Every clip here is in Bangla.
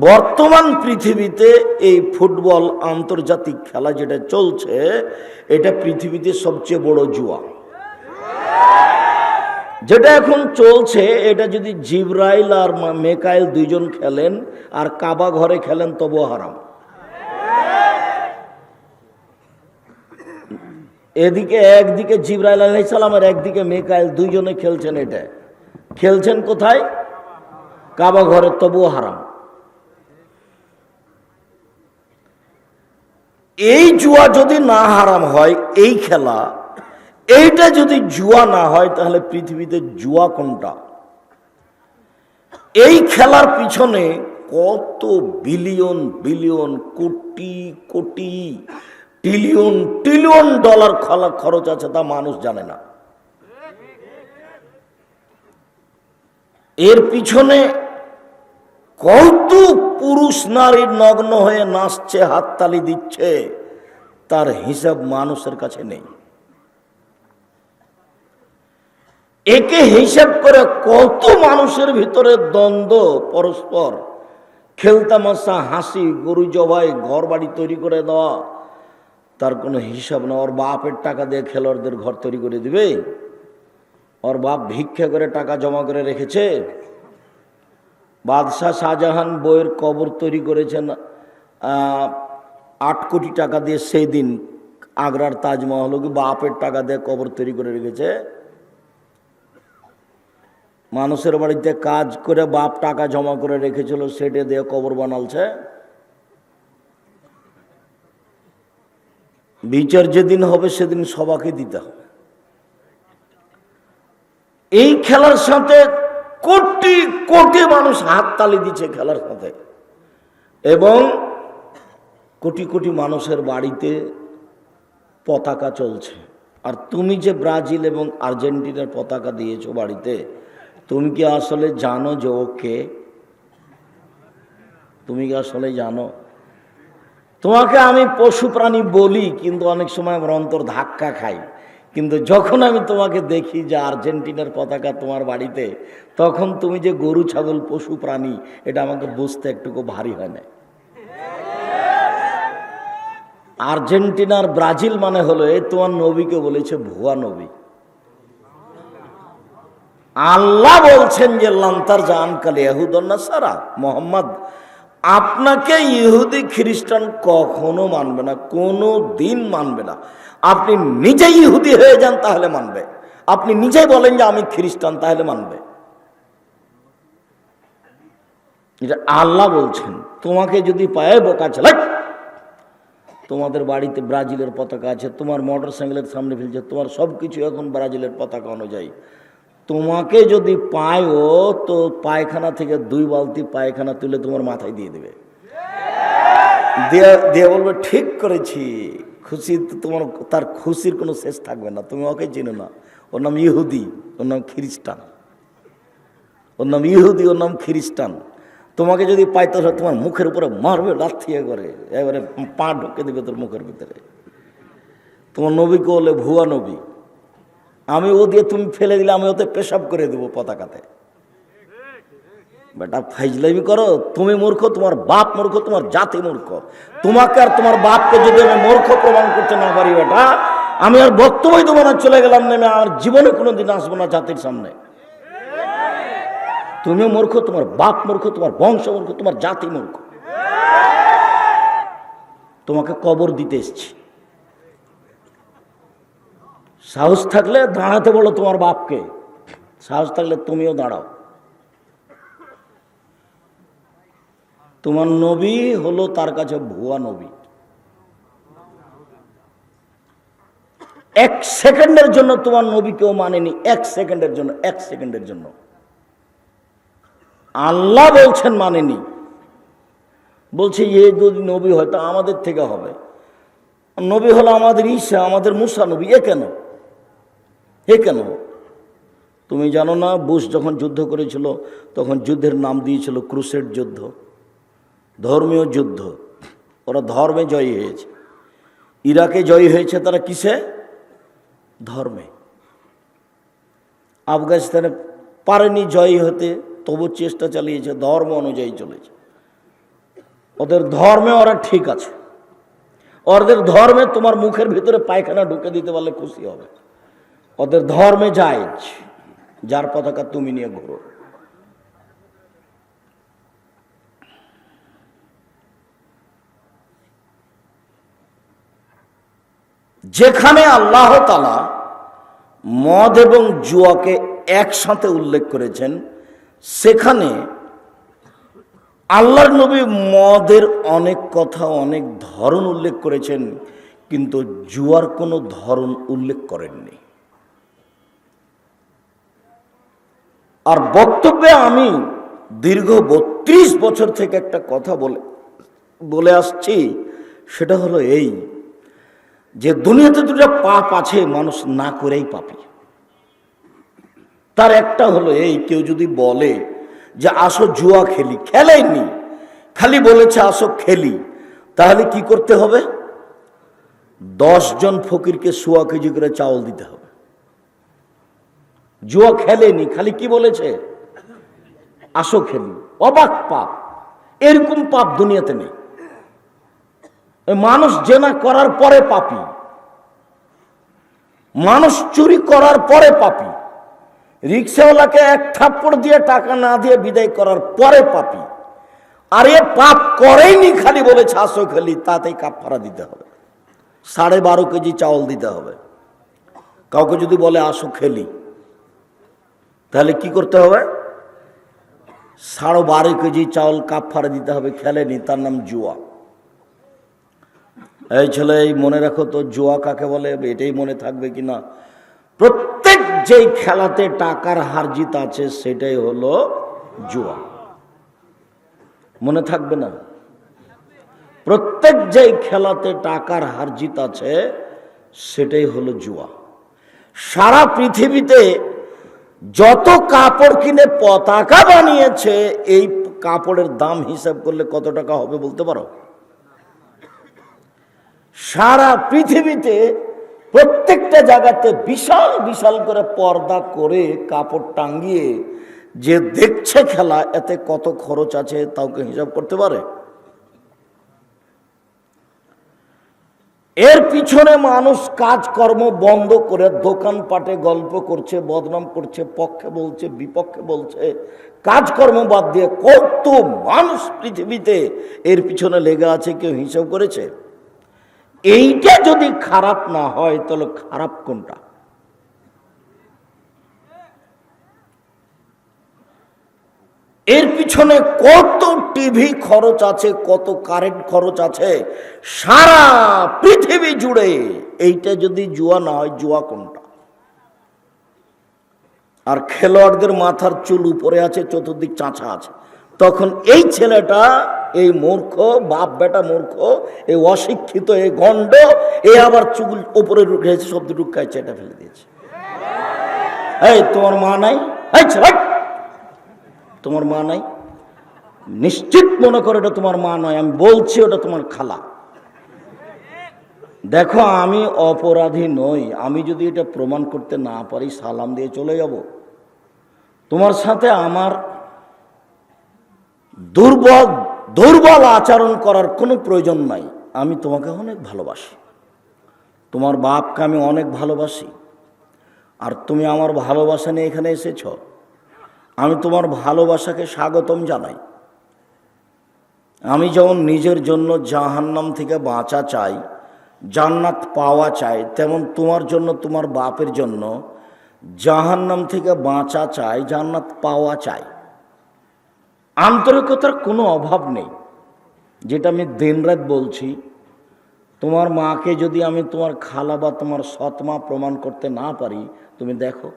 বর্তমান পৃথিবীতে এই ফুটবল আন্তর্জাতিক খেলা যেটা চলছে, এটা পৃথিবীতে সবচেয়ে বড় জুয়া। যেটা এখন চলছে, এটা যদি জিব্রাইল আর মেকাইল দুইজন খেলেন আর কাবা ঘরে খেলেন, তবু হারাম। এদিকে একদিকে জিব্রাইল আর একদিকে মেকাইল দুইজনে খেলছেন এটা। খেলছেন কোথায়? কাবা ঘরে তবুও হারাম। এই জুয়া যদি না হারাম হয়, এই খেলা, এইটা যদি জুয়া না হয়, তাহলে পৃথিবীতে জুয়া কোনটা? এই খেলার পিছনে কত billion billion, crore crore trillion trillion dollar খলা খরচ আছে তা মানুষ জানে না। এর পিছনে কত পুরুষ নারীর নগ্ন হয়ে নাচছে, হাততালি দিচ্ছে। তার হিসাব মানুষের কাছে নেই। একে হিসাব করে কত মানুষের ভিতরে দ্বন্দ্ব, পরস্পর। খেলতামশা, হাসি, গরু জবাই ঘর বাড়ি তৈরি করে দেওয়া। তার কোনো হিসাব না, ওর বাপের টাকা দিয়ে খেলোয়াড়দের ঘর তৈরি করে দিবে। ওর বাপ ভিক্ষা করে টাকা জমা করে রেখেছে। বাদশাহ শাহজাহান বইয়ের কবর তৈরি করেছেন আট কোটি টাকা দিয়ে সেই দিন আগ্রার তাজমহল কি বাপের টাকা দিয়ে কবর তৈরি করে রেখেছে? মানুষের বাড়িতে কাজ করে বাপ টাকা জমা করে রেখেছিল, সেটে দিয়ে কবর বানালছে। বিচার যেদিন হবে সেদিন সবাকে দিতে হবে। এই খেলার সাথে কোটি কোটি মানুষ হাততালি দিচ্ছে খেলার সাথে। এবং কোটি কোটি মানুষের বাড়িতে পতাকা চলছে। আর তুমি যে ব্রাজিল এবং আর্জেন্টিনার পতাকা দিয়েছ বাড়িতে, তুমি কি আসলে জানো যে ওকে তুমি কি আসলে জানো? তোমাকে আমি পশু প্রাণী বলি, কিন্তু অনেক সময় আমার অন্তর ধাক্কা খাই। কিন্তু যখন আমি তোমাকে দেখি যে আর্জেন্টিনার পতাকা তোমার বাড়িতে, তখন তুমি যে গরু, ছাগল, পশু, প্রাণী, এটা আমাকে বুঝতে একটুকু ভারী হয় না আর্জেন্টিনার ব্রাজিল মানে হলো এই তোমার নবীকে বলেছে ভুয়া নবী। আল্লাহ বলছেন যে লান্তার জান কালে ইহুদন্না সারা মোহাম্মদ, আপনাকে ইহুদি খ্রিস্টান কখনো মানবে না, কোনো দিন মানবে না। আপনি নিজেই ইহুদি হয়ে যান, তাহলে মানবে। আপনি নিজেই বলেন যে, আমি খ্রিস্টান, তাহলে মানবে। এটা আল্লাহ বলছেন। তোমাকে যদি পায়ে বোকা চালাই তোমাদের বাড়িতে ব্রাজিলের পতাকা আছে, তোমার মোটর সাইকেলের সামনে ফেলছে, তোমার সব কিছু এখন ব্রাজিলের পতাকা অনুযায়ী। তোমাকে যদি পায়ও, তো পায়খানা থেকে দুই বালতি পায়খানা তুলে তোমার মাথায় দিয়ে দেবে। দিয়ে বলবে, ঠিক করেছি। খুশি তোমার, তার খুশির কোনো শেষ থাকবে না। তুমি ওকে চিনো না। ওর নাম ইহুদি, ওর নাম খ্রিস্টান। ওর নাম ইহুদি, ওর নাম খ্রিস্টান। তোমাকে যদি পাইতে তোমার মুখের উপরে মারবে লাথিয়ে করে এবারে পা ঢুকে দেবে তোর মুখের ভিতরে। তোমার নবীকে বলে ভুয়া নবী। আমি ও দিয়ে তুমি ফেলে দিলে, আমি ওতে পেশাব করে দেবো পতাকাতে। বেটা, ফাইজলামি করো, তুমি মূর্খ, তোমার বাপ মূর্খ, তোমার জাতি মূর্খ। তোমাকে আর তোমার বাপকে যদি আমি মূর্খ প্রমাণ করতে না পারি, বেটা, আমি আর বক্তব্যই না, চলে গেলাম নেমে আমার জীবনে কোনোদিন আসব না জাতির সামনে। তুমি মূর্খ, তোমার বাপ মূর্খ, তোমার বংশ মূর্খ, তোমার জাতি মূর্খ। তোমাকে কবর দিতে এসছি। সাহস থাকলে দাঁড়াতে বলো তোমার বাপকে। সাহস থাকলে তুমিও দাঁড়াও। তোমার নবী হলো তার কাছে ভুয়া নবী। এক সেকেন্ডের জন্য তোমার নবী কেউ মানেনি, এক সেকেন্ডের জন্য, এক সেকেন্ডের জন্য। আল্লাহ বলছেন মানেনি। বলছে, এ যদি নবী হয়, তা আমাদের থেকে হবে। নবী হলো আমাদের ঈশা আমাদের মুসা নবী। এ কেন? এ কেন? তুমি জানো না, বুশ যখন যুদ্ধ করেছিল, তখন যুদ্ধের নাম দিয়েছিল ক্রুসেড যুদ্ধ, ধর্মীয় যুদ্ধ। ওরা ধর্মে জয়ী হয়েছে। ইরাকে জয়ী হয়েছে তারা কিসে? ধর্মে। আফগানিস্তানে পারেনি জয়ী হতে। তবু চেষ্টা চালিয়েছে, ধর্ম অনুযায়ী চলেছে। ওদের ধর্মে ওরা ঠিক আছে। ওদের ধর্মে তোমার মুখের ভিতরে পায়খানা ঢুকে দিতে পারলে খুশি হবে। ওদের ধর্মে জায়েজ যার পতাকা তুমি নিয়ে ঘুরো। যেখানে আল্লাহ তালা মদ এবং জুয়াকে একসাথে উল্লেখ করেছেন সেখানে আল্লাহর নবী মদের অনেক কথা, অনেক ধরন উল্লেখ করেছেন, কিন্তু জুয়ার কোনো ধরন উল্লেখ করেননি। আর বক্তব্যে আমি দীর্ঘ বত্রিশ বছর থেকে একটা কথা বলে বলে আসছি, সেটা হলো এই যে দুনিয়াতে দুটো পাপ আছে, মানুষ না করেই পাপি। তার একটা হলো এই, কেউ যদি বলে যে আসো জুয়া খেলি, খেলেইনি, খালি বলেছে আসো খেলি, তাহলে কি করতে হবে? জন ফকিরকে সোয়া কেজি করে চাউল দিতে হবে। জুয়া খেলেনি, খালি কি বলেছে? আসো খেলি, অবাক পাপ, এরকম পাপ দুনিয়াতে নেই। মানুষ জেনা করার পরে পাপি, মানুষ চুরি করার পরে পাপি রিক্সাওয়ালাকে এক থাপ্পড় দিয়ে টাকা না দিয়ে বিদায় করার পরে পাপি। আর পাপ করেইনি খালি বলেছে, আসো খেলি, তাতেই কাপড়া দিতে হবে। সাড়ে বারো কেজি চাউল দিতে হবে। কাউকে যদি বলে, আসো খেলি। তাহলে কি করতে হবে? সাড়ে বারো কেজি চাউল কাপড়া দিতে হবে, খেলেনি, তার নাম জুয়া। এই ছেলে, এই মনে রাখো তো, জুয়া কাকে বলে? এটাই মনে থাকবে কি না প্রত্যেক যেই খেলাতে টাকার হার জিত আছে, সেটাই হলো জুয়া। মনে থাকবে না? প্রত্যেক যেই খেলাতে টাকার হার জিত আছে, সেটাই হলো জুয়া। সারা পৃথিবীতে যত কাপড় কিনে পতাকা বানিয়েছে, এই কাপড়ের দাম হিসাব করলে কত টাকা হবে বলতে পারো? সারা পৃথিবীতে প্রত্যেকটা জায়গাতে বিশাল বিশাল করে পর্দা করে কাপড় টাঙ্গিয়ে যে দেখছে খেলা, এতে কত খরচ আছে তাওকে হিসাব করতে পারে? এর পিছনে মানুষ কাজকর্ম বন্ধ করে দোকানপাটে গল্প করছে, বদনাম করছে, পক্ষে বলছে, বিপক্ষে বলছে, কাজকর্ম বাদ দিয়ে কত মানুষ পৃথিবীতে এর পিছনে লেগে আছে, কেউ হিসাব করেছে? এইটা যদি খারাপ না হয়, তাহলে খারাপ কোনটা? এর পিছনে কত টিভি খরচ আছে, কত কারেন্ট খরচ আছে, সারা পৃথিবী জুড়ে এইটা যদি জুয়া না হয়, জুয়া কোনটা? আর খেলোয়াড়দের মাথার চুল উপরে আছে, চতুর্দিক চাঁচা আছে। তখন এই ছেলেটা, এই মূর্খ, বাপ বেটা মূর্খ, এই অশিক্ষিত, এই গণ্ড, এ আবার চুল ওপরে রেখেছে দুটো খাইছে এটা ফেলে দিয়েছে। এই, তোমার মা নাই? তোমার মা নাই? নিশ্চিত মনে করো এটা তোমার মা নয়, আমি বলছি ওটা তোমার খালা। দেখো, আমি অপরাধী নই, আমি যদি এটা প্রমাণ করতে না পারি, সালাম দিয়ে চলে যাব। তোমার সাথে আমার দুর্বল দুর্বল আচরণ করার কোনো প্রয়োজন নাই। আমি তোমাকে অনেক ভালোবাসি। তোমার বাপকে আমি অনেক ভালোবাসি। আর তুমি আমার ভালোবাসা নিয়ে এখানে এসেছ। আমি তোমার ভালোবাসাকে স্বাগতম জানাই। আমি যেমন নিজের জন্য জাহান্নাম থেকে বাঁচা চাই, জান্নাত পাওয়া চাই, তেমন তোমার জন্য, তোমার বাপের জন্য জাহান্নাম থেকে বাঁচা চাই, জান্নাত পাওয়া চাই। আন্তরিকতার কোনো অভাব নেই। যেটা আমি দিনরাত বলছি, তোমার মাকে যদি আমি তোমার খালা বা তোমার সৎমা প্রমাণ করতে না পারি, তুমি দেখো।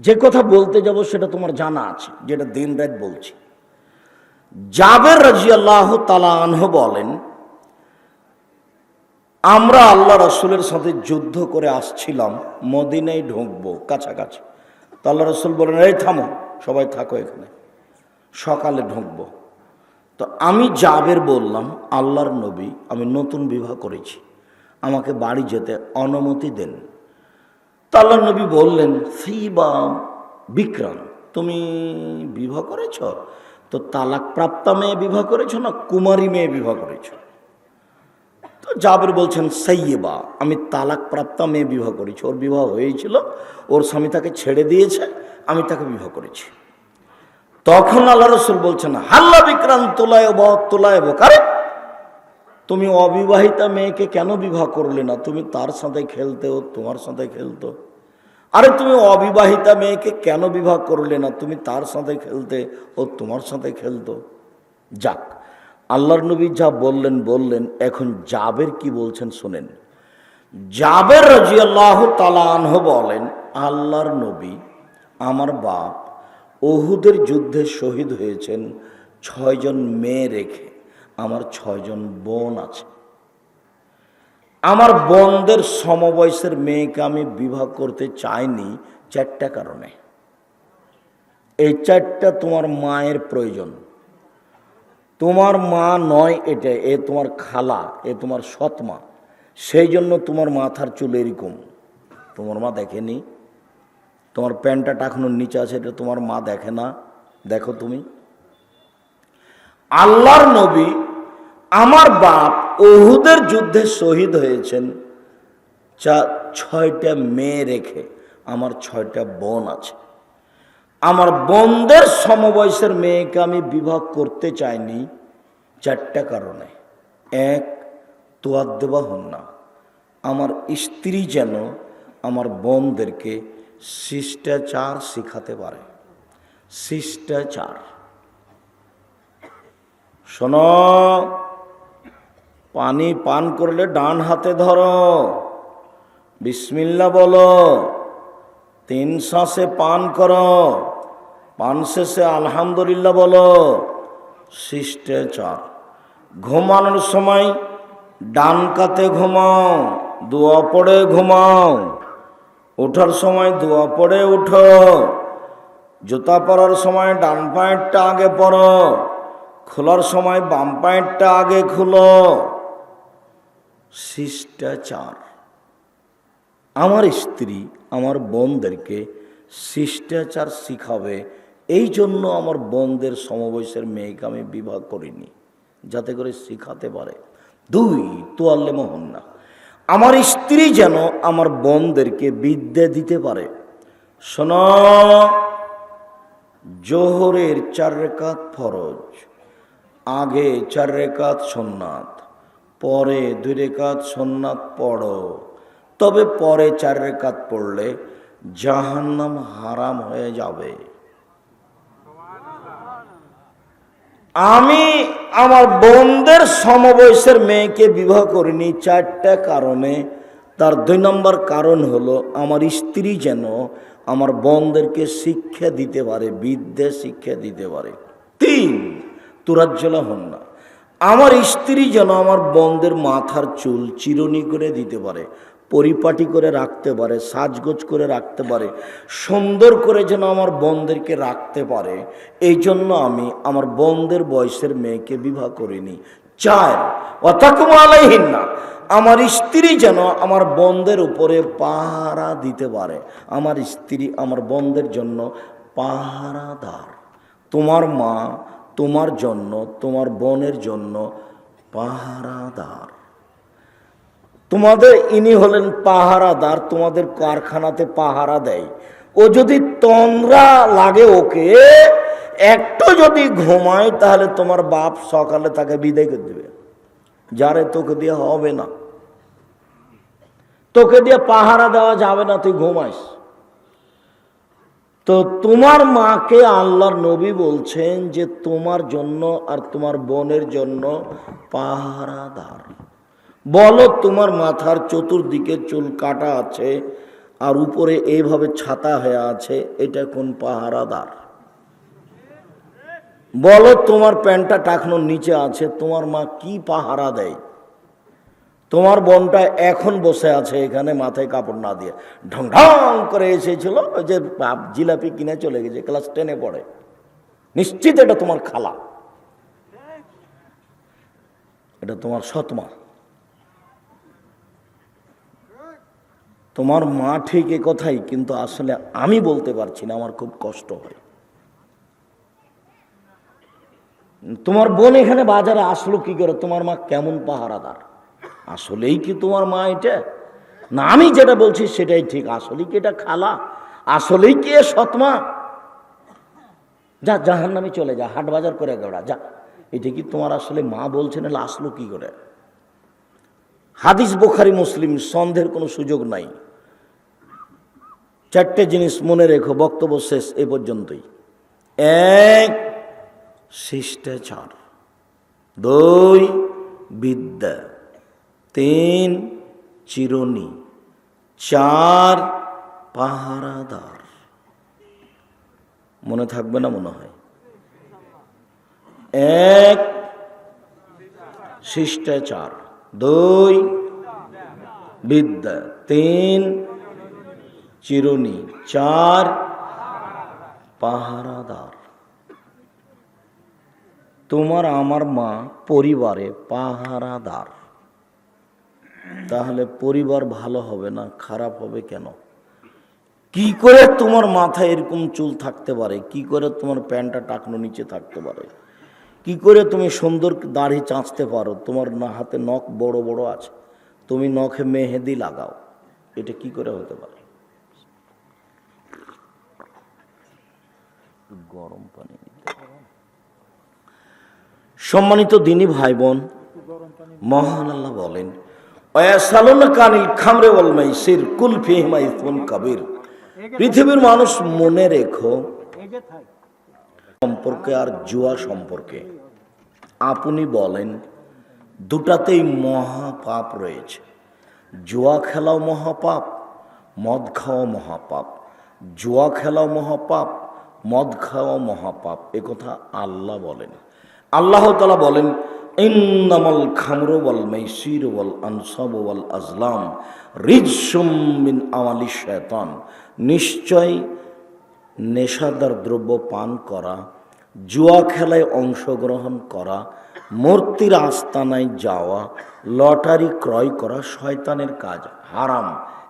যে কথা বলতে যাব সেটা তোমার জানা আছে, যেটা দিন রাত বলছি। জাবের রাজি আল্লাহ তালা আনহ বলেন, আমরা আল্লাহ রসুলের সাথে যুদ্ধ করে আসছিলাম, মদিনায় ঢুকবো কাছাকাছি। তো আল্লাহ রসুল বলেন, এই থামো। সবাই থাকো এখানে। সকালে ঢুকবো। তো আমি জাবের বললাম, আল্লাহর নবী, আমি নতুন বিবাহ করেছি। আমাকে বাড়ি যেতে অনুমতি দেন। তো আল্লাহ নবী বললেন ফি বা বিক্রম, তুমি বিবাহ করেছ? তো তালাক প্রাপ্তা মেয়ে বিবাহ করেছ না কুমারী মেয়ে বিবাহ করেছ? তো জাবের বলছেন সাইয়েবা আমি তালাক প্রাপ্তা মেয়ে বিবাহ করেছি। ওর বিবাহ হয়েছিল, ওর স্বামী তাকে ছেড়ে দিয়েছে আমি তাকে বিবাহ করেছি। তখন আল্লাহ রসুল বলছেন, হাল্লা বিক্রান্ত তোলায় তোলায় তুমি অবিবাহিতা মেয়েকে কেন বিবাহ করলে না? তুমি তার সাথে খেলতে ও তোমার সাথে খেলতো। আরে তুমি অবিবাহিতা মেয়েকে কেন বিবাহ করলে না? তুমি তার সাথে খেলতে ও তোমার সাথে খেলতো। যাক, আল্লাহর নবী যা বললেন বললেন। এখন জাবের কি বলছেন শোনেন। জাবের রাজিয়াল্লাহ তালানহ বলেন, আল্লাহর নবী আমার বাপ ওহুদের যুদ্ধে শহীদ হয়েছেন, ছয়জন মেয়ে রেখে। আমার ছয়জন বোন আছে। আমার বোনদের সমবয়সের মেয়েকে আমি বিবাহ করতে চাইনি চারটা কারণে। এই চারটা তোমার মায়ের প্রয়োজন। তোমার মা নয় এটা, এ তোমার খালা, এ তোমার সৎ মা। সেই জন্য তোমার মাথার চুল এরকম তোমার মা দেখেনি? তোমার প্যান্টটা টাকানোর নিচে আছে, এটা তোমার মা দেখে না। দেখো তুমি। আল্লাহর নবী আমার বাপ ওহুদের যুদ্ধে শহীদ হয়েছেন। চা, ছয়টা মেয়ে রেখে আমার ছয়টা বোন আছে। আমার বোনদের সমবয়সের মেয়েকে আমি বিবাহ করতে চাইনি চারটা কারণে। এক তোয়ার দেওয়া হন না। আমার স্ত্রী যেন আমার বোনদেরকে শিষ্টাচার শিখাতে পারে। শিষ্টাচার। শোনো, পানি পান করলে ডান হাতে ধরো। বিসমিল্লা বলো, তিন শ্বাসে পান করো। পান শেষে আলহামদুলিল্লাহ বলো, শিষ্টাচার। ঘুমানোর সময় ডান কাতে ঘুমাও, দোয়া পড়ে ঘুমাও। ওঠার সময় দোয়া পড়ে উঠো। জুতা পরার সময় ডান পায়েরটা আগে পরো। খোলার সময় বাম পায়েরটা আগে খুলো। শিষ্টাচার। আমার স্ত্রী আমার বোনদেরকে শিষ্টাচার শিখাবে। এই জন্য আমার বোনদের সমবয়সের মেয়েকে আমি বিবাহ করিনি, যাতে করে শিখাতে পারে। দুই তোয়াল্লে মোহন না। আমার স্ত্রী যেন আমার বোনদেরকে বিদ্যা দিতে পারে। শোন, জোহরের চার রেখাত ফরজ, আগে চার রেখাত সোননাথ, পরে দুই রেখাত সোননাথ পড়ো। তবে পরে চার রেখাত পড়লে জাহান্নাম হারাম হয়ে যাবে। আমি আমার বোনদের সমবয়সের মেয়েকে বিবাহ করিনি চারটা কারণে। তার দুই নম্বর কারণ হলো, আমার স্ত্রী যেন আমার বোনদেরকে শিক্ষা দিতে পারে, বিদ্যা শিক্ষা দিতে পারে। তিন, তুরাজ্জলা হন না। আমার স্ত্রী যেন আমার বোনদের মাথার চুল চিরুনি করে দিতে পারে। পরিপাটি করে রাখতে পারে, সাজগোজ করে রাখতে পারে, সুন্দর করে যেন আমার বোনদেরকে রাখতে পারে, এই জন্য আমি আমার বোনদের বয়সের মেয়েকে বিবাহ করিনি। চার আলাইহীন না আমার স্ত্রী যেন আমার বোনদের উপরে পাহারা দিতে পারে। আমার স্ত্রী আমার বোনদের জন্য পাহারাদার। তোমার মা তোমার জন্য, তোমার বোনের জন্য পাহারাদার। তোমাদের ইনি হলেন পাহারাদার, তোমাদের কারখানাতে পাহারা দেয়। ও যদি তন্দ্রা লাগে ওকে, একটু যদি ঘুমায়, তাহলে তোমার বাপ সকালে তাকে বিদায় করে দেবে। যারে তোকে দিয়ে হবে না। তোকে দিয়ে পাহারা দেওয়া যাবে না, তুই ঘুমাইস। তো তোমার মাকে আল্লাহর নবী বলছেন যে তোমার জন্য আর তোমার বোনের জন্য পাহারাদার। বলো তোমার মাথার চতুর্দিকে চুল কাটা আছে আর উপরে এইভাবে ছাতা হয়ে আছে, এটা কোন পাহারাদার? বলো তোমার প্যান্টটা টাকনোর নিচে আছে, তোমার মা কি পাহারা দেয়? তোমার বোনটা এখন বসে আছে এখানে মাথায় কাপড় না দিয়ে। ঢং ঢং করে এসেছিল যে জিলাপি কিনে চলে গেছে, ক্লাস টেনে পড়ে। নিশ্চিত এটা তোমার খালা। এটা তোমার সৎমা তোমার মা ঠিক এ কথাই, কিন্তু আসলে আমি বলতে পারছি না, আমার খুব কষ্ট হয়। তোমার বোন এখানে বাজারে আসলো কি করে? তোমার মা কেমন পাহারাদার? আসলেই কি তোমার মা এটা? না, আমি যেটা বলছি সেটাই ঠিক। আসলেই কি এটা খালা? আসলেই কি সৎমা? যা জাহান নামে চলে যা, হাট বাজার করে গড়া, যা। এটা কি তোমার আসলে মা বলছে না আসলো কি করে? হাদিস বোখারি, মুসলিম, সন্দেহের কোনো সুযোগ নাই। চারটে জিনিস মনে রেখো, বক্তব্য শেষ এ পর্যন্তই। এক, শিষ্টাচার। দুই, বিদ্যা। তিন, চিরুনি। চার, পাহারাদার। মনে থাকবে না মনে হয়? এক, শিষ্টাচার। দুই, বিদ্যা। তিন চিরুনি, চার পাহারাদার। তোমার আমার মা পরিবারে পাহারাদার। তাহলে পরিবার ভালো হবে না, খারাপ হবে কেন? কি করে তোমার মাথায় এরকম চুল থাকতে পারে? কি করে তোমার প্যান্টটা টাকনো নিচে থাকতে পারে? কি করে তুমি সুন্দর দাড়ি চাঁচতে পারো? তোমার না হাতে নখ বড় বড় আছে। তুমি নখে মেহেদি লাগাও। এটা কি করে হতে পারে? গরম পানি নিতে সম্মানিত দিনী ভাই বোন মহান আল্লাহ বলেন পৃথিবীর মানুষ মনে রেখো, সম্পর্কে আর জুয়া সম্পর্কে। আপনি বলেন, দুটাতেই মহাপাপ রয়েছে। জুয়া খেলাও মহাপাপ, মদ খাওয়া মহাপাপ। জুয়া খেলাও মহাপাপ মদ খাওয়া মহাপাপ। একথা আল্লাহ বলেন। আল্লাহ তালা বলেন, ইন্নামাল খামরু ওয়াল মাইসির ওয়াল আনসাব আজলাম রিজসুম মিন আমালি শয়তান নিশ্চয় নেশাদার দ্রব্য পান করা, জুয়া খেলায় অংশগ্রহণ করা, মূর্তির আস্তানায় যাওয়া, লটারি ক্রয় করা শয়তানের কাজ হারাম।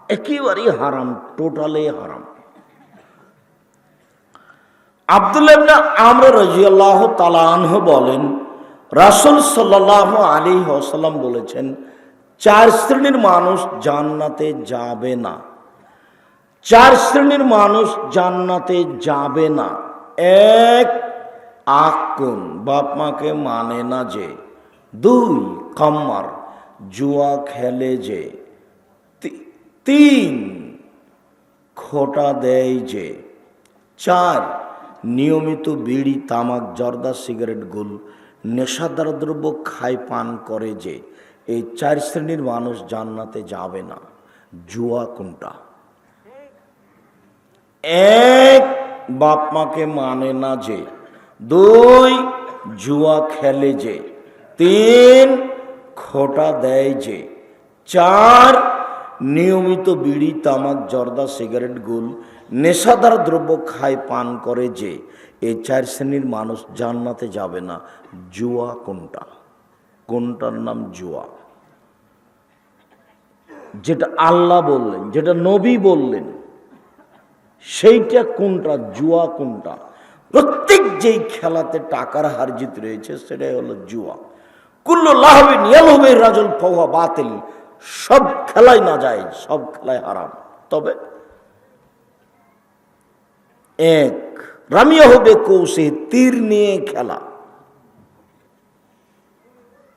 একেবারেই হারাম, টোটালে হারাম। আবদুল্লাহ আমরা রাজিয়াল্লাহ তালাহ বলেন, রাসুল সাল্লাহ আলী আসাল্লাম বলেছেন, চার শ্রেণির মানুষ জান্নাতে যাবে না। চার শ্রেণির মানুষ জান্নাতে যাবে না। এক, আকুন, বাপ মাকে মানে না যে। দুই, কাম্মার, জুয়া খেলে যে। তিন, খোটা দেয় যে। চার নিয়মিত বিড়ি, তামাক, জর্দা, সিগারেট, গুল, নেশাদার দ্রব্য খায় পান করে যে, এই চার শ্রেণির মানুষ জান্নাতে যাবে না। জুয়া কোনটা। এক বাপ মাকে মানে না যে, দুই জুয়া খেলে যে, তিন খোটা দেয় যে, চার নিয়মিত বিড়ি, তামাক, জর্দা, সিগারেট, গুল নেশাদার দ্রব্য খায়, পান করে যে এই চার শ্রেণির মানুষ জান্নাতে যাবে না। জুয়া কোনটা? কোনটার নাম জুয়া? যেটা আল্লাহ বললেন, যেটা নবী বললেন, সেইটা কোনটা? জুয়া কোনটা? প্রত্যেক যেই খেলাতে টাকার হারজিত রয়েছে, সেটাই হলো জুয়া। কুল্ল লাহবে নিয়ালবে রাজল ফওয়া বাতিল। সব খেলাই না যায়, সব খেলায় হারাম। তবে এক। রামিয়া হবে কৌশে, তীর নিয়ে খেলা।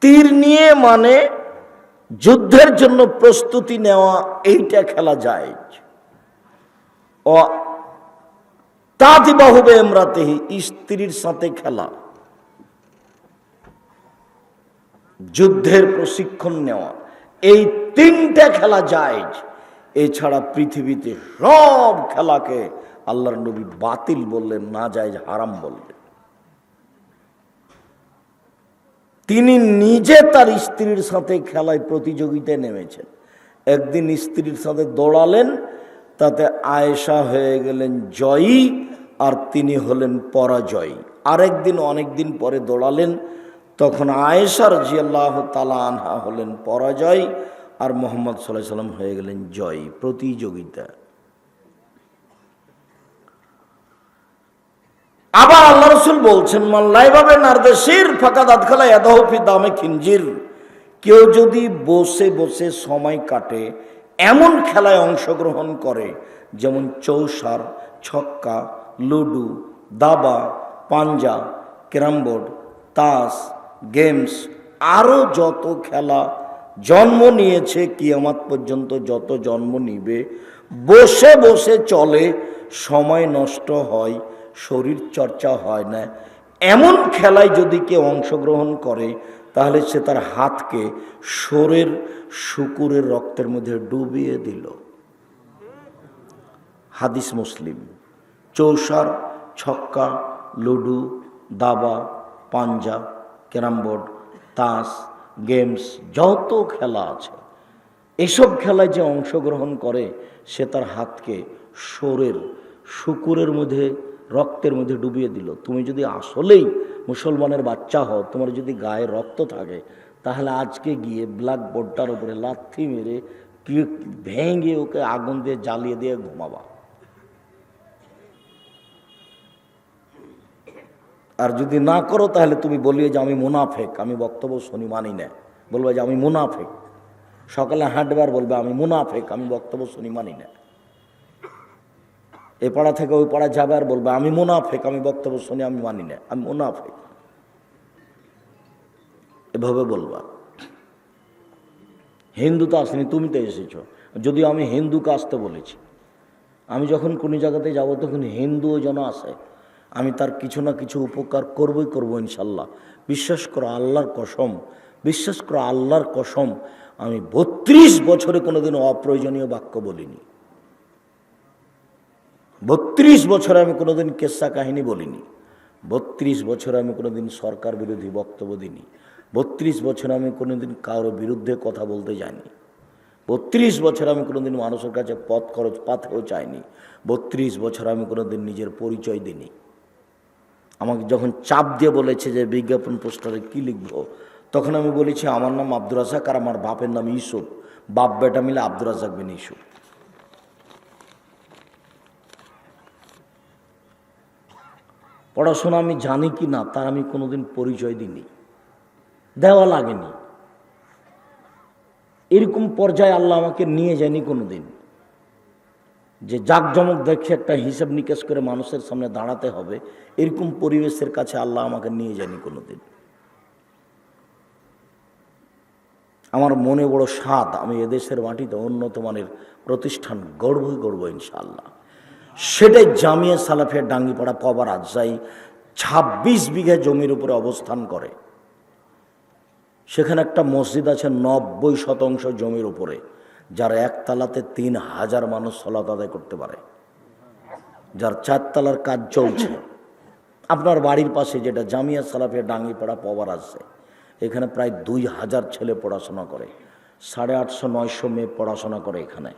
তীর নিয়ে মানে যুদ্ধের জন্য প্রস্তুতি নেওয়া, এইটা খেলা যায়। ও তাঁতি বাহুবে এমরাতেহি স্ত্রীর সাথে খেলা। যুদ্ধের প্রশিক্ষণ নেওয়া, এই তিনটা খেলা যায়। এছাড়া পৃথিবীতে সব খেলাকে আল্লাহর নবী বাতিল বললেন, না যায়, হারাম বললেন। তিনি নিজে তার স্ত্রীর সাথে খেলায় প্রতিযোগিতায় নেমেছেন। একদিন স্ত্রীর সাথে দৌড়ালেন, তাতে আয়েশা হয়ে গেলেন জয়ী, আর তিনি হলেন পরাজয়ী। আরেকদিন অনেক দিন পরে দৌড়ালেন, তখন আয়েশার জিয়াল্লাহ তালা আনহা হলেন পরাজয়, আর মোহাম্মদ সাল্লাহ সাল্লাম হয়ে গেলেন জয়ী প্রতিযোগিতা আবার আল্লাহ রসুল বলছেন মাল্লাইভাবে নারদেশির ফাঁকা দাঁত খেলা এদাহফি দামে খিঞ্জির কেউ যদি বসে বসে সময় কাটে, এমন খেলায় অংশগ্রহণ করে, যেমন চৌসার, ছক্কা, লুডু, দাবা, পাঞ্জা, ক্যারামবোর্ড, তাস, গেমস আরও যত খেলা জন্ম নিয়েছে, কিয়ামাত পর্যন্ত যত জন্ম নিবে, বসে বসে চলে, সময় নষ্ট হয় শরীর চর্চা হয় না। এমন খেলায় যদি কেউ অংশগ্রহণ করে, তাহলে সে তার হাতকে শোরের, শুকুরের রক্তের মধ্যে ডুবিয়ে দিল। হাদিস মুসলিম। চৌসার, ছক্কা, লুডু, দাবা, পাঞ্জা, ক্যারামবোর্ড, তাস, গেমস, যত খেলা আছে, এসব খেলায় যে অংশগ্রহণ করে, সে তার হাতকে সোরের শুকুরের মধ্যে রক্তের মধ্যে ডুবিয়ে দিল। তুমি যদি আসলেই মুসলমানের বাচ্চা হও, তোমার যদি গায়ে রক্ত থাকে, তাহলে আজকে গিয়ে ব্ল্যাক বোর্ডটার উপরে লাথি মেরে ভেঙে ওকে আগুন দিয়ে জ্বালিয়ে দিয়ে ঘুমাবা। আর যদি না করো, তাহলে তুমি বলিও যে আমি মুনাফেক, আমি বক্তব্য শুনি মানি না। বলবে যে আমি মুনাফেক। সকালে হাঁটবার বলবে, আমি মুনাফেক, আমি বক্তব্য শুনি মানি না। এ পাড়া থেকে ওই পাড়া যাবে আর বলবে, আমি মোনাফেক, আমি বক্তব্য শুনি, আমি মানি না, আমি মুনাফেক। এভাবে বলবা। হিন্দু তো আসেনি, তুমি তো এসেছ। যদিও আমি হিন্দুকে আসতে বলেছি। আমি যখন কোনো জায়গাতে যাব, তখন হিন্দুও যেন আসে। আমি তার কিছু না কিছু উপকার করবই করব, ইনশাল্লাহ। বিশ্বাস করো, আল্লাহর কসম, বিশ্বাস করো, আল্লাহর কসম, আমি বত্রিশ বছরে কোনোদিন অপ্রয়োজনীয় বাক্য বলিনি। বত্রিশ বছরে আমি কোনোদিন কেসা কাহিনী বলিনি। বত্রিশ বছরে আমি কোনোদিন সরকার বিরোধী বক্তব্য দিইনি। বত্রিশ বছরে আমি কোনোদিন কারোর বিরুদ্ধে কথা বলতে যাইনি। বত্রিশ বছর আমি কোনোদিন মানুষের কাছে পথ খরচ পাতেও চাইনি। বত্রিশ বছর আমি কোনোদিন নিজের পরিচয় দিইনি। আমাকে যখন চাপ দিয়ে বলেছে যে বিজ্ঞাপন পোস্টারে কি লিখব, তখন আমি বলেছি, আমার নাম আব্দুর রাজাক আর আমার বাপের নাম ইউসুফ। বাপ বেটা মিলে আব্দুর রাজাক বিন ইউসুফ। পড়াশোনা আমি জানি কি না, তার আমি কোনোদিন পরিচয় দিইনি। দেওয়া লাগেনি। এরকম পর্যায়ে আল্লাহ আমাকে নিয়ে যায়নি কোনোদিন। যে জাকজমক দেখে একটা হিসাব নিকেশ করে মানুষের সামনে দাঁড়াতে হবে, এরকম পরিবেশের কাছে আল্লাহ আমাকে নিয়ে যায়নি কোনোদিন। আমার মনে বড় স্বাদ আমি এদেশের মাটিতে উন্নত মানের প্রতিষ্ঠান গড়বই গড়ব ইনশাআল্লাহ। সেটাই জামিয়া সালাফিয়া ডাঙ্গিপাড়া পবার আজসাই ছাব্বিশ বিঘা জমির উপরে অবস্থান করে। সেখানে একটা মসজিদ আছে নব্বই শতাংশ জমির উপরে, যার একতলাতে তিন হাজার মানুষ সলাত আদায় করতে পারে। যার চারতলার কাজ চলছে। আপনার বাড়ির পাশে যেটা জামিয়া সালাফিয়া ডাঙ্গিপাড়া পবার আছে, এখানে প্রায় দুই হাজার ছেলে পড়াশোনা করে, সাড়ে আটশো, নয়শো মেয়ে পড়াশোনা করে এখানে।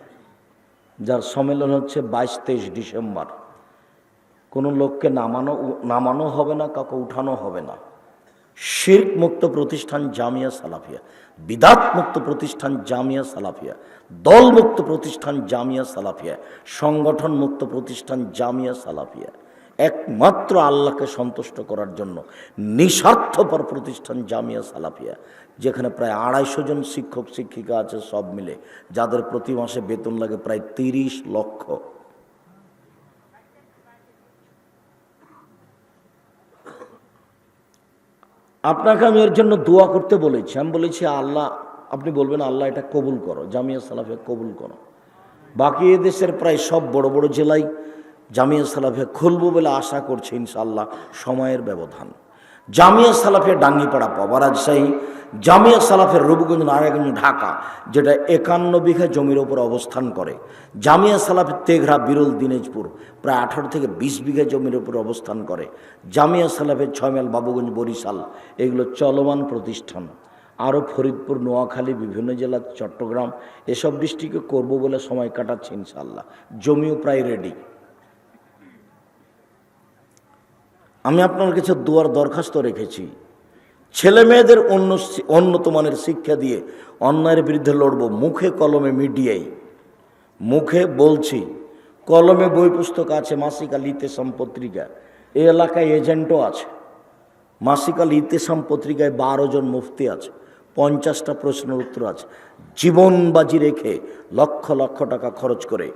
যার সম্মেলন হচ্ছে বাইশ তেইশ ডিসেম্বর। কোনো লোককে নামানো নামানো হবে না, কাউকে উঠানো হবে না। শির্ক মুক্ত প্রতিষ্ঠান জামিয়া সালাফিয়া, বিদাত মুক্ত প্রতিষ্ঠান জামিয়া সালাফিয়া, দল মুক্ত প্রতিষ্ঠান জামিয়া সালাফিয়া, সংগঠন মুক্ত প্রতিষ্ঠান জামিয়া সালাফিয়া। একমাত্র আল্লাহকে সন্তুষ্ট করার জন্য নিঃস্বার্থপর প্রতিষ্ঠান জামিয়া সালাফিয়া। যেখানে প্রায় আড়াইশো জন শিক্ষক, শিক্ষিকা আছে, সব মিলে। যাদের প্রতি মাসে বেতন লাগে প্রায় তিরিশ লক্ষ। আপনাকে আমি এর জন্য দোয়া করতে বলেছি। আমি বলেছি, আল্লাহ, আপনি বলবেন, আল্লাহ এটা কবুল করো, জামিয়া সালাফিয়া কবুল করো। বাকি এদেশের প্রায় সব বড় বড় জেলায় জামিয়া সালাফিয়া খুলবো বলে আশা করছে ইনশাল্লাহ সময়ের ব্যবধান। জামিয়া সালাফের ডাঙ্গিপাড়া পাওয়া রাজশাহী জামিয়া সালাফের রূপগঞ্জ নারায়ণগঞ্জ ঢাকা, যেটা একান্ন বিঘা জমির ওপর অবস্থান করে। জামিয়া সালাফের তেঘরা বিরল দিনাজপুর প্রায় আঠারো থেকে বিশ বিঘা জমির ওপর অবস্থান করে। জামিয়া সালাফের ছয়মাইল বাবুগঞ্জ বরিশাল, এগুলো চলমান প্রতিষ্ঠান। আরও ফরিদপুর, নোয়াখালী, বিভিন্ন জেলা, চট্টগ্রাম, এসব ডিস্ট্রিক্টে করব বলে সময় কাটাচ্ছে ইনশাল্লাহ জমিও প্রায় রেডি আমি আপনার কাছে দুয়ার দরখাস্ত রেখেছি। ছেলে মেয়েদের অন্য উন্নত মানের শিক্ষা দিয়ে অন্যায়ের বিরুদ্ধে লড়ব, মুখে কলমে মিডিয়াই মুখে বলছি, কলমে বই পুস্তক আছে, মাসিকা লিতে সম্পত্রিকা। এই এলাকায় এজেন্টও আছে। মাসিকাল ইতেসাম পত্রিকায় বারো জন মুফতি আছে, পঞ্চাশটা প্রশ্নের উত্তর আছে। জীবন বাজি রেখে লক্ষ লক্ষ টাকা খরচ করে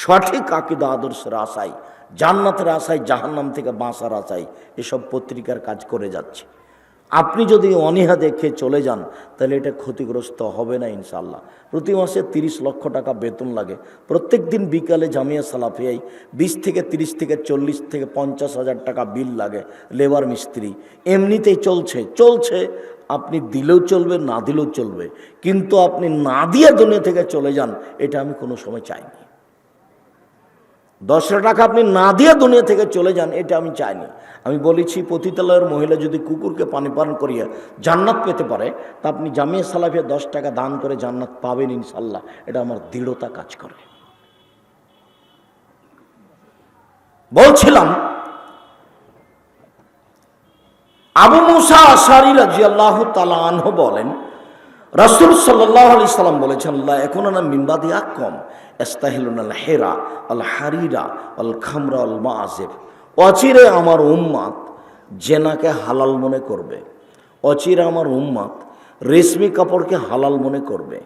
সঠিক আকিদা, আদর্শের আশায় জান্নাতের আশায়, জাহান্নাম থেকে বাঁচার আশায় এসব পত্রিকার কাজ করে যাচ্ছে। আপনি যদি অনীহা দেখে চলে যান, তাহলে এটা ক্ষতিগ্রস্ত হবে না ইনশাল্লাহ প্রতি মাসে তিরিশ লক্ষ টাকা বেতন লাগে। প্রত্যেক দিন বিকালে জামিয়া সালাফিয়াই বিশ থেকে তিরিশ থেকে চল্লিশ থেকে পঞ্চাশ হাজার টাকা বিল লাগে লেবার মিস্ত্রি। এমনিতেই চলছে চলছে। আপনি দিলেও চলবে, না দিলেও চলবে। কিন্তু আপনি না দিয়ে দুনিয়া থেকে চলে যান, এটা আমি কোনো সময় চাইনি। দশটা টাকা আপনি না দিয়ে দুনিয়া থেকে চলে যান, এটা আমি চাইনি। আমি বলেছি, পতিতালয়ের মহিলা যদি কুকুরকে পানি পান করিয়া জান্নাত পেতে পারে, তা আপনি জামিয়া সালাফিয়া দশ টাকা দান করে জান্নাত পাবেন ইনশাল্লাহ এটা আমার দৃঢ়তা কাজ করে। বলছিলাম, আবু মুসা আশারি রাজি আল্লাহ তালাহ বলেন, রাসুল সাল্লাহ আলি সাল্লাম বলেছেন এখন না মিম্বাদি কম। এস্তাহিলুন হেরা আল হারিরা আল খামরা আল মাআজেব অচিরে আমার উম্মাত জেনাকে হালাল মনে করবে। অচিরে আমার উম্মাত রেশমি কাপড়কে হালাল মনে করবে।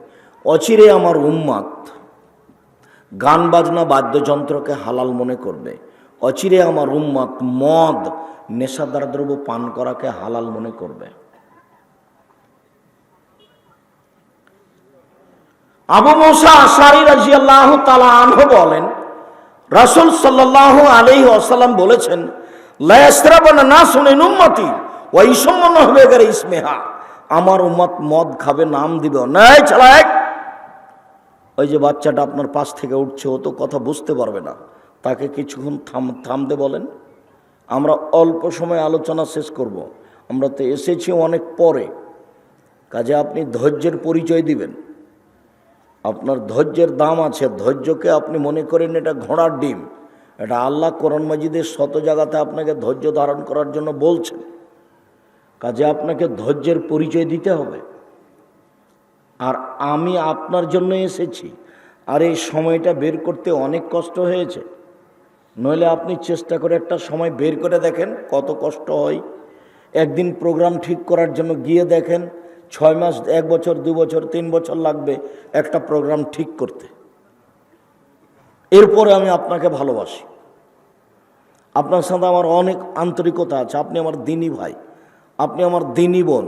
অচিরে আমার উম্মাত গান বাজনা বাদ্যযন্ত্রকে হালাল মনে করবে। অচিরে আমার উম্মাত মদ, নেশাদার দ্রব্য পান করাকে হালাল মনে করবে। আবু মুসা আশারি রাজিয়াল্লাহ তালা আনহ বলেন, রাসুল সাল্লাহ আলহি আসাল্লাম বলেছেন না শুনে উম্মতি ওই সম্মান হবে গেলে ইসমেহা। আমার উম্মত মদ খাবে, নাম দিবে। নাই চালায় ওই যে বাচ্চাটা আপনার পাশ থেকে উঠছে, ও তো কথা বুঝতে পারবে না। তাকে কিছুক্ষণ থাম, থামতে বলেন। আমরা অল্প সময় আলোচনা শেষ করব। আমরা তো এসেছি অনেক পরে। কাজে আপনি ধৈর্যের পরিচয় দিবেন। আপনার ধৈর্যের দাম আছে। ধৈর্যকে আপনি মনে করেন এটা ঘোড়ার ডিম। এটা আল্লাহ কোরআন মাজিদের শত জায়গাতে আপনাকে ধৈর্য ধারণ করার জন্য বলছেন। কাজে আপনাকে ধৈর্যের পরিচয় দিতে হবে। আর আমি আপনার জন্য এসেছি। আর এই সময়টা বের করতে অনেক কষ্ট হয়েছে। নইলে আপনি চেষ্টা করে একটা সময় বের করে দেখেন কত কষ্ট হয়। একদিন প্রোগ্রাম ঠিক করার জন্য গিয়ে দেখেন ছয় মাস, এক বছর, দু বছর, তিন বছর লাগবে একটা প্রোগ্রাম ঠিক করতে। এরপরে আমি আপনাকে ভালোবাসি। আপনার সাথে আমার অনেক আন্তরিকতা আছে। আপনি আমার দিনী ভাই, আপনি আমার দিনী বোন